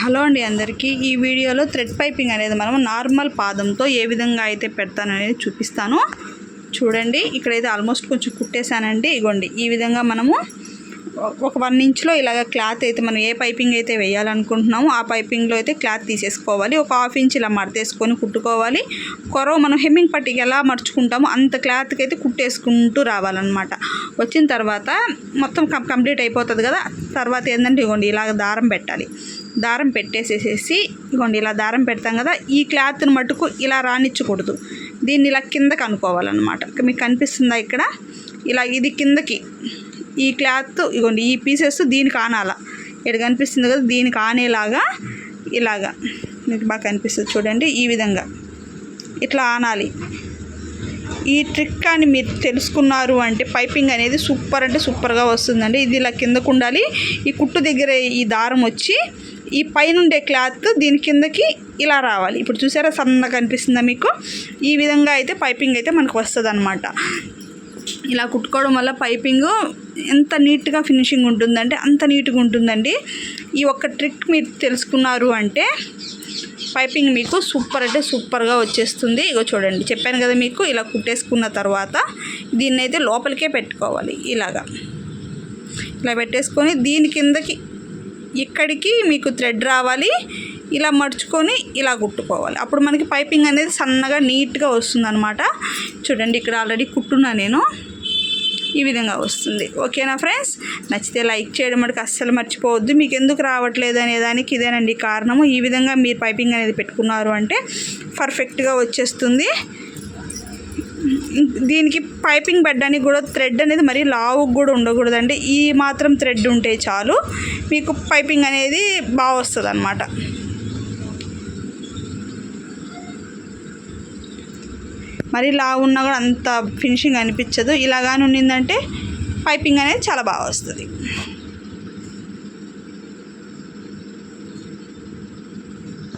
Hello అండి అందరికీ. ఈ వీడియోలో థ్రెడ్ పైపింగ్ అనేది మనం నార్మల్ పాదంతో ఏ విధంగా అయితే పెడతాననేది చూపిస్తాను. చూడండి ఇక్కడైతే ఆల్మోస్ట్ కొంచెం కుట్టేశానండి. ఇగోండి ఈ విధంగా మనము ఒక వన్ ఇంచ్లో ఇలాగ క్లాత్ అయితే మనం ఏ పైపింగ్ అయితే వేయాలనుకుంటున్నామో ఆ పైపింగ్లో అయితే క్లాత్ తీసేసుకోవాలి. ఒక హాఫ్ ఇంచ్ ఇలా మడతేసుకొని కుట్టుకోవాలి. కొరవ మనం హెమ్మింగ్ పట్టికి ఎలా మర్చుకుంటామో అంత క్లాత్కి అయితే కుట్టేసుకుంటూ రావాలన్నమాట. వచ్చిన తర్వాత మొత్తం కంప్లీట్ అయిపోతుంది కదా? తర్వాత ఏంటంటే ఇగోండి ఇలాగ దారం పెట్టాలి. దారం పెట్టేసేసేసి ఇగోండి ఇలా దారం పెడతాం కదా ఈ క్లాత్ని మటుకు ఇలా రానిచ్చకూడదు. దీన్ని ఇలా కిందకి అనుకోవాలన్నమాట. మీకు కనిపిస్తుందా ఇక్కడ? ఇలా ఇది కిందకి. ఈ క్లాత్ ఇగోండి ఈ పీసెస్ దీనికి ఆనాల. ఇక్కడ కనిపిస్తుంది కదా దీనికి ఆనేలాగా ఇలాగా. మీకు బాగా కనిపిస్తుంది చూడండి ఈ విధంగా. ఇట్లా ఆనాలి. ఈ ట్రిక్ అని మీరు తెలుసుకున్నారు అంటే పైపింగ్ అనేది సూపర్ అంటే సూపర్గా వస్తుందండి. ఇది ఇలా కిందకు ఉండాలి ఈ కుట్టు దగ్గర ఈ దారం వచ్చి ఈ పైన ఉండే క్లాత్ దీని కిందకి ఇలా రావాలి. ఇప్పుడు చూసారా సన్నగా కనిపిస్తుందా మీకు? ఈ విధంగా అయితే పైపింగ్ అయితే మనకు వస్తుంది ఇలా కుట్టుకోవడం వల్ల పైపింగ్ ఎంత నీట్గా ఫినిషింగ్ ఉంటుందంటే అంత నీట్గా ఉంటుందండి. ఈ ఒక్క ట్రిక్ మీరు తెలుసుకున్నారు అంటే పైపింగ్ మీకు సూపర్ అంటే సూపర్గా వచ్చేస్తుంది. ఇగో చూడండి చెప్పాను కదా మీకు ఇలా కుట్టేసుకున్న తర్వాత దీన్ని అయితే లోపలికే పెట్టుకోవాలి. ఇలాగా. ఇలా పెట్టేసుకొని దీని కిందకి ఇక్కడికి మీకు థ్రెడ్ రావాలి. ఇలా మడుచుకొని ఇలా కుట్టుకోవాలి. అప్పుడు మనకి పైపింగ్ అనేది సన్నగా నీట్గా వస్తుంది అనమాట చూడండి ఇక్కడ ఆల్రెడీ కుట్టున్నా నేను. ఈ విధంగా వస్తుంది. ఓకేనా ఫ్రెండ్స్? నచ్చితే లైక్ చేయడం మటుకు అస్సలు మర్చిపోవద్దు. మీకు ఎందుకు రావట్లేదు అనే దానికి ఇదేనండి కారణము. ఈ విధంగా మీరు పైపింగ్ అనేది పెట్టుకున్నారు అంటే పర్ఫెక్ట్గా వచ్చేస్తుంది. దీనికి పైపింగ్ పెట్టడానికి కూడా థ్రెడ్ అనేది మరీ లావు కూడా ఉండకూడదండి. ఈ మాత్రం థ్రెడ్ ఉంటే చాలు. మీకు పైపింగ్ అనేది బాగా వస్తుంది అనమాట మరి లావు ఉన్నా కూడా అంత ఫినిషింగ్ అనిపించదు. ఇలాగానే ఉన్నిందంటే పైపింగ్ అనేది చాలా బాగా వస్తుంది.